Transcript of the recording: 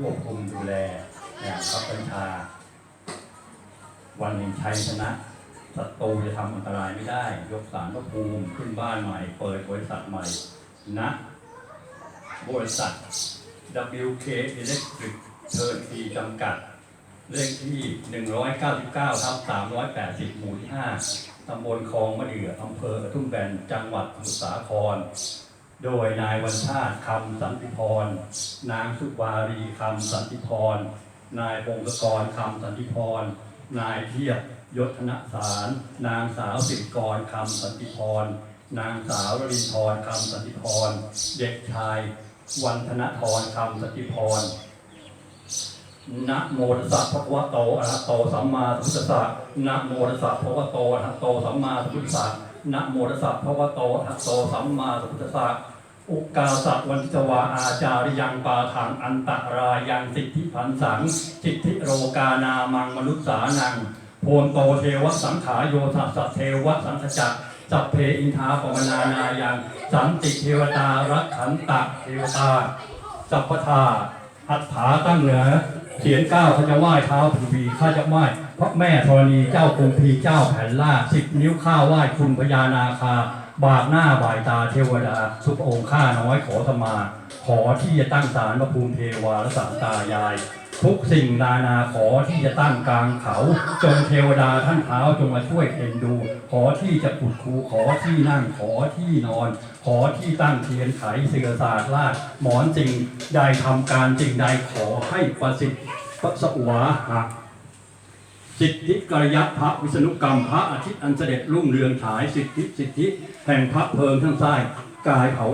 ควบคุมดูแลอย่างครับบัญชา วันแห่งชัยชนะศัตรูจะทำอันตรายไม่ได้ ยกสารพระภูมิขึ้นบ้านใหม่ เปิดบริษัทใหม่ณบริษัท WK Electric Turnkey จำกัด เลขที่ 199ทับ380 หมู่ที่ 5ตำบลคลองมะเดื่ออำเภอกระทุ่มแบน จังหวัดสมุทรสาคร โดยนายวันชาติคำสันติพร นางสุวารีคำสันติพร นายพงศกรคำสันติพร นายเทียบยศธนสาร นางสาวสิริกรคำสันติพร นางสาวรินทรคำสันติพร เด็กชาย วันธนทรคำสันติพรนะโมตัสสะภะคะวะโตอะระหะโตสัมมาสัมพุทธัสสะนะโมตัสสะภะคะวะโตอะระหะโตสัมมาสัมพุทธัสสะ นะโมตัสสะภะคะวะโตอะระหะโตสัมมาสัมพุทธัสสะอุกาสะวันทิตวาอาจาริยังปาถังอันตรายังสิทธิพันสังสิทธิโรกานามังมนุษสานังโพนโตเทวสังขาโยทัสสเทวสังขจักจัพเพอินทาปมนานายังสันติเทวตารักขันตะเทวตาจัปปทา หัตถาตั้งเหนือเขียนก้าเขาจะไหว้เท้าผูบีข้าจะไหว้พระแม่ธรณีเจ้ากุงพีเจ้าแผ่นล่าสิบนิ้วข้าไหว้คุณพญานาคา บาดหน้าบายตาเทวดาสุภองค์ข้าน้อยขอธมา ขอที่จะตั้งศาลพระภูมิเทวาและสามตายาย ทุกสิ่งนานาขอที่จะตั้งกลางเขา จงเทวดาท่านเท้าจงมาช่วยเอ็นดู ขอที่จะขุดคูขอที่นั่งขอที่นอน ขอที่ตั้งเทียนไขเสือศาสตร์ลาดหมอนจริงใดทำการจริงใดขอให้ประสิทธิ์ประสวาหะสิทธิกรยะพระวิษณุกรรมพระอาทิตย์อันเสด็จรุ่งเรืองฉายสิทธิสิทธิแห่งพระเพลิงทั้งใต้กายเผา